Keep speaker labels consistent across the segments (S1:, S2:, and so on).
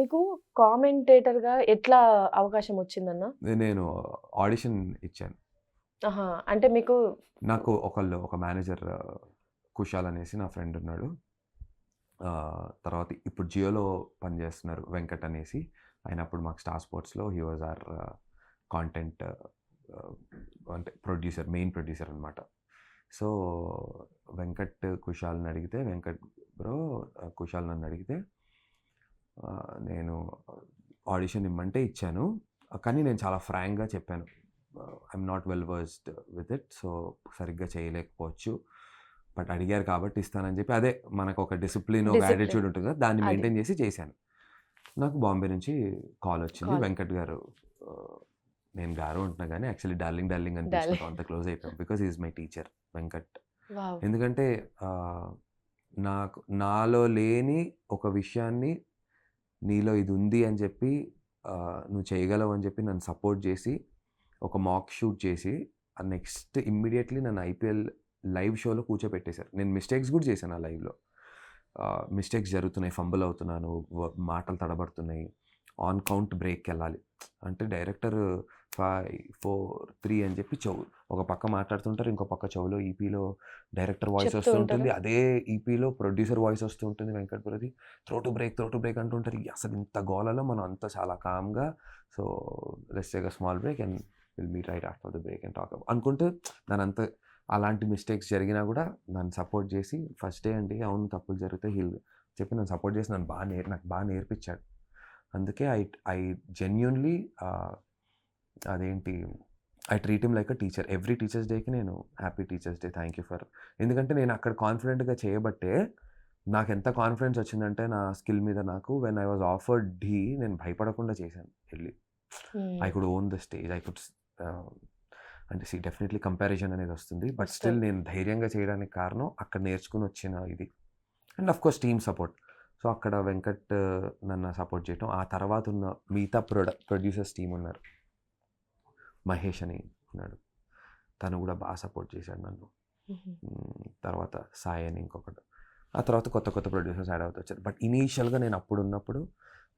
S1: మీకు కామెంటేటర్‌గా ఎట్లా అవకాశం వచ్చిందన్న?
S2: నేను ఆడిషన్ ఇచ్చాను.
S1: అంటే మీకు
S2: నాకు ఒకళ్ళు ఒక మేనేజర్ కుషాల్ అనేసి నా ఫ్రెండ్ ఉన్నాడు. తర్వాత ఇప్పుడు జియోలో పనిచేస్తున్నారు వెంకట్ అనేసి. ఆయన అప్పుడు మాకు స్టార్ స్పోర్ట్స్‌లో హి వాస్ అవర్ కాంటెంట్ అంటే ప్రొడ్యూసర్ మెయిన్ ప్రొడ్యూసర్ అనమాట. సో, వెంకట్ కుషాల్‌ని అడిగితే వెంకట్ బ్రో కుషాల్ నన్ను అడిగితే నేను ఆడిషన్ ఇమ్మంటే ఇచ్చాను. కానీ నేను చాలా ఫ్రాంక్‌గా చెప్పాను. I'm not well versed with it. So, సరిగ్గా చేయలేకపోవచ్చు. బట్ అడిగారు కాబట్టి ఇస్తానని చెప్పి అదే మనకు ఒక డిసిప్లిన్, ఒక. యాటిట్యూడ్ ఉంటుంది కదా! దాన్ని. మెయింటైన్ చేసి చేశాను. నాకు బాంబే నుంచి కాల్ వచ్చింది. వెంకట్ గారు నేను గారు అంటున్నా గానీ యాక్చువల్లీ డార్లింగ్, డార్లింగ్ అని. అంత క్లోజ్ అయిపోయాం. Because he is my teacher Venkat. ఎందుకంటే నాకు నాలో లేని ఒక విషయాన్ని నీలో ఇది ఉంది అని చెప్పి నువ్వు చేయగలవు అని చెప్పి నన్ను సపోర్ట్ చేసి ఒక మాక్ షూట్ చేసి ఆ నెక్స్ట్ ఇమ్మీడియట్లీ నన్ను ఐపీఎల్ లైవ్ షోలో కూర్చోపెట్టేశారు. నేను మిస్టేక్స్ కూడా చేశాను ఆ లైవ్‌లో. మిస్టేక్స్ జరుగుతున్నాయి. ఫంబుల్ అవుతున్నాను. మాటలు తడబడుతున్నాయి. ఆన్ కౌంట్ బ్రేక్ వెళ్ళాలి అంటే డైరెక్టర్ 5, 4, 3 అని చెప్పి చెవు ఒక పక్క మాట్లాడుతుంటారు. ఇంకో పక్క చెవులో ఈపీలో డైరెక్టర్ వాయిస్
S1: చెప్తూ
S2: వస్తూ ఉంటుంది.
S1: ఉంటారా?
S2: అదే ఈపీలో ప్రొడ్యూసర్ వాయిస్ వస్తూ ఉంటుంది Venkat బ్రోది. Throw to break, throw to break అంటుంటారు. అసలు ఇంత గోలలో మనం అంతా చాలా కామ్‌గా so, take a small break and will meet right after the break and talk అనుకుంటూ దానంతా అలాంటి మిస్టేక్స్ జరిగినా కూడా నన్ను సపోర్ట్ చేసి ఫస్ట్ డే అండి అవును తప్పులు జరుగుతాయి హీల్ చెప్పి నన్ను సపోర్ట్ చేసి నన్ను బాగా నేర్ నాకు బాగా నేర్పించాడు. అందుకే ఐ ఐ జెన్యూన్‌లీ అదేంటి I treat him like a teacher. Every teachers డేకి నేను happy teachers day. Thank you for ఎందుకంటే నేను అక్కడ కాన్ఫిడెంట్‌గా చేయబట్టే నాకెంత కాన్ఫిడెన్స్ వచ్చిందంటే నా స్కిల్ మీద నాకు వెన్ ఐ వాస్ ఆఫర్డ్ ఢీ నేను భయపడకుండా చేశాను ఎళ్ళి. I. Could own the stage. I could అంటే సీ డెఫినెట్‌లీ కంపారిజన్ అనేది వస్తుంది. But still. నేను ధైర్యంగా చేయడానికి కారణం అక్కడ నేర్చుకొని వచ్చిన ఇది. And of course team support. So, అక్కడ వెంకట్ నన్ను సపోర్ట్ చేయటం. ఆ తర్వాత ఉన్న మిగతా ప్రొడ ప్రొడ్యూసర్స్ టీమ్ ఉన్నారు. మహేష్ అని ఉన్నాడు. తను కూడా బాగా సపోర్ట్ చేశాడు నన్ను. తర్వాత సాయి అని ఇంకొకడు. ఆ తర్వాత కొత్త కొత్త ప్రొడ్యూసర్స్ యాడ్ అవుతూ వచ్చారు. బట్ ఇనీషియల్‌గా నేను అప్పుడున్నప్పుడు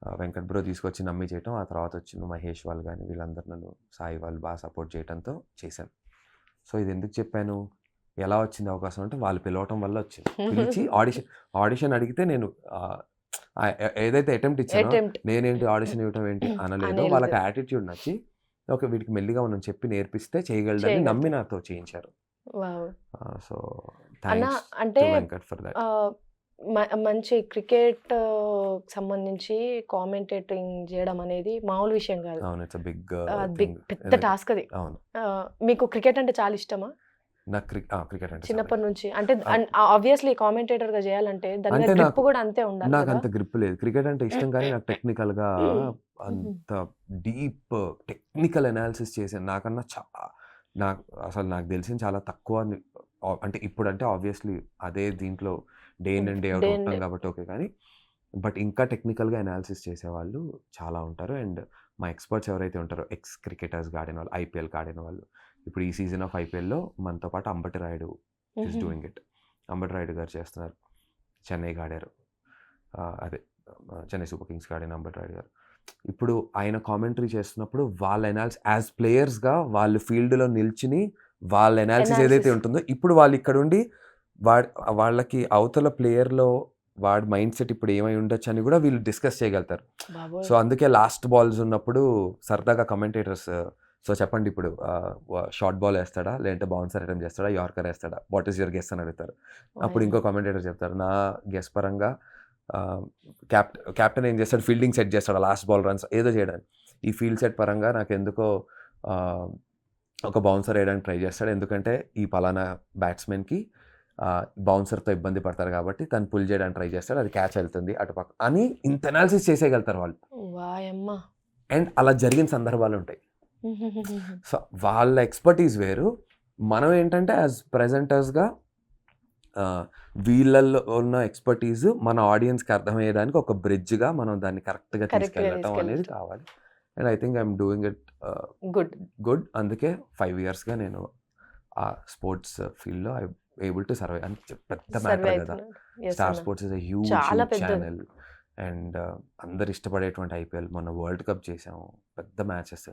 S2: ఆహ్, వెంకట్ బ్రో తీసుకొచ్చి నమ్మి చేయటం. ఆ తర్వాత వచ్చిన మహేష్ వాళ్ళు గాని వీళ్ళందరూ నన్ను సాయి వాళ్ళు బాగా సపోర్ట్ చేయటంతో చేశాను. సో, ఇది ఎందుకు చెప్పాను? ఎలా వచ్చింది అవకాశం అంటే వాళ్ళు పిలవటం వల్ల వచ్చింది. పిలిచి ఆడిషన్ ఆడిషన్ అడిగితే నేను ఏదైతే అటెంప్ట్ ఇచ్చానో. నేనేంటి ఆడిషన్ ఇవ్వటం ఏంటి. అనలేదు. వాళ్ళకి యాటిట్యూడ్ నచ్చి ఓకే. వీడికి మెల్లిగా మనం చెప్పి నేర్పిస్తే చేయగలడని నమ్మి. నాతో చేయించారు. సో
S1: అంటే
S2: ఫర్
S1: మంచి క్రికెట్ సంబంధించి కామెంటేటింగ్ చేయడం అనేది మామూలు విషయం కాదు.
S2: Big thing.
S1: పెద్ద టాస్క్ అది. మీకు క్రికెట్ అంటే చాలా ఇష్టమా?
S2: నాకు! క్రికెట్ అంటే చాలా
S1: చిన్నప్పటి. నుంచి అంటే ఆబ్వియస్‌లీ కామెంటేటర్‌గా చేయాలంటే దాని మీద
S2: అంటే
S1: గ్రిప్
S2: నాకు
S1: కూడా అంతే ఉండాలి కదా!
S2: నాకంత గ్రిప్ లేదు. క్రికెట్ అంటే ఇష్టం కానీ నాకు టెక్నికల్‌గా
S1: హుహు.
S2: అంత డీప్ టెక్నికల్ అనాలిసిస్ చేశాను. నాకన్నా చా నాకు అసలు నాకు తెలిసింది చాలా తక్కువ అంటే ఇప్పుడంటే ఆబ్వియస్‌లీ అదే దీంట్లో day in. And day out ఉంటాం. కాబట్టి ఓకే. కానీ బట్ ఇంకా టెక్నికల్‌గా అనాలిసిస్ చేసేవాళ్ళు చాలా ఉంటారు. అండ్ మా ఎక్స్‌పర్ట్స్ ఎవరైతే ఉంటారో ఎక్స్ క్రికెటర్స్‌గా ఆడిన వాళ్ళు, ఐపీఎల్‌కి ఆడిన వాళ్ళు. ఇప్పుడు ఈ సీజన్ ఆఫ్ ఐపీఎల్‌లో మనతో పాటు Ambati Rayudu is. Doing it. Ambati Rayudu garu చేస్తున్నారు. చెన్నైకి ఆడారు. అదే చెన్నై సూపర్ కింగ్స్‌కి ఆడిన అంబటి రాయుడు గారు. ఇప్పుడు ఆయన కామెంటరీ చేస్తున్నప్పుడు వాళ్ళ అనాలిసిస్ యాస్ ప్లేయర్స్‌గా వాళ్ళు ఫీల్డ్‌లో నిల్చుని వాళ్ళ అనాలిసిస్ ఏదైతే. ఉంటుందో ఇప్పుడు వాళ్ళు ఇక్కడుండి వాడ్ వాళ్ళకి అవతల ప్లేయర్‌లో వాడి మైండ్ సెట్ ఇప్పుడు ఏమై ఉండొచ్చు అని కూడా వీళ్ళు డిస్కస్ చేయగలుగుతారు. సో, అందుకే లాస్ట్ బాల్స్ ఉన్నప్పుడు సరదాగా కమెంటేటర్స్ సో, చెప్పండి ఇప్పుడు షార్ట్ బాల్ ఏస్తాడా? లేదంటే బౌన్సర్ అటెంప్ట్ చేస్తాడా? యార్కర్ ఏస్తాడా? వాట్ ఈస్ యువర్ గెస్ అని అడుగుతారు. అప్పుడు ఇంకో! కామెంటేటర్ చెప్తారు. నా గెస్ పరంగా ఆహ్, క్యాప్ట్ కెప్టెన్ ఏం చేస్తాడు? ఫీల్డింగ్ సెట్ చేస్తాడు. లాస్ట్ బాల్ రన్స్ ఏదో చేయడానికి. ఈ ఫీల్డ్ సెట్ పరంగా నాకెందుకో ఆహ్, ఒక బౌన్సర్ ఏయడానికి ట్రై చేస్తాడు. ఎందుకంటే ఈ పలానా బ్యాట్స్‌మెన్‌కి బౌన్సర్‌తో ఇబ్బంది పడతారు కాబట్టి తను పుల్ చేయడానికి ట్రై చేస్తాడు. అది క్యాచ్ ఎళ్తుంది అటుపక్క అని ఇంత అనాలిసిస్ చేసేయగలుగుతారు వాళ్ళు. అండ్ అలా జరిగిన సందర్భాలుంటాయి.
S1: హుహుహుహుహు.
S2: సో, వాళ్ళ ఎక్స్‌పర్టీస్ వేరు. మనం ఏంటంటే యాస్ ప్రెజెంటర్స్‌గా వీళ్ళల్లో ఉన్న ఎక్స్‌పర్టీస్ మన ఆడియన్స్‌కి అర్థమయ్యేదానికి ఒక బ్రిడ్జ్‌గా మనం దాన్ని కరెక్ట్‌గా తీసుకెళ్ళటం అనేది. కావాలి. And I think I'm doing it
S1: good.
S2: Good. అందుకే 5 ఇయర్స్‌గా నేను ఆ స్పోర్ట్స్ ఫీల్డ్‌లో ఐ ఏబుల్ టు సర్వైవ్. అంటే పెద్ద
S1: సర్వే
S2: మ్యాటర్ కదా! స్టార్. స్పోర్ట్స్ ఇస్ హ్యూజ్
S1: పెద్దది.
S2: ఛానెల్. అండ్ అందరు ఇష్టపడేటువంటి ఐపీఎల్ మొన్న వరల్డ్ కప్ చేసాము పెద్ద మ్యాచెస్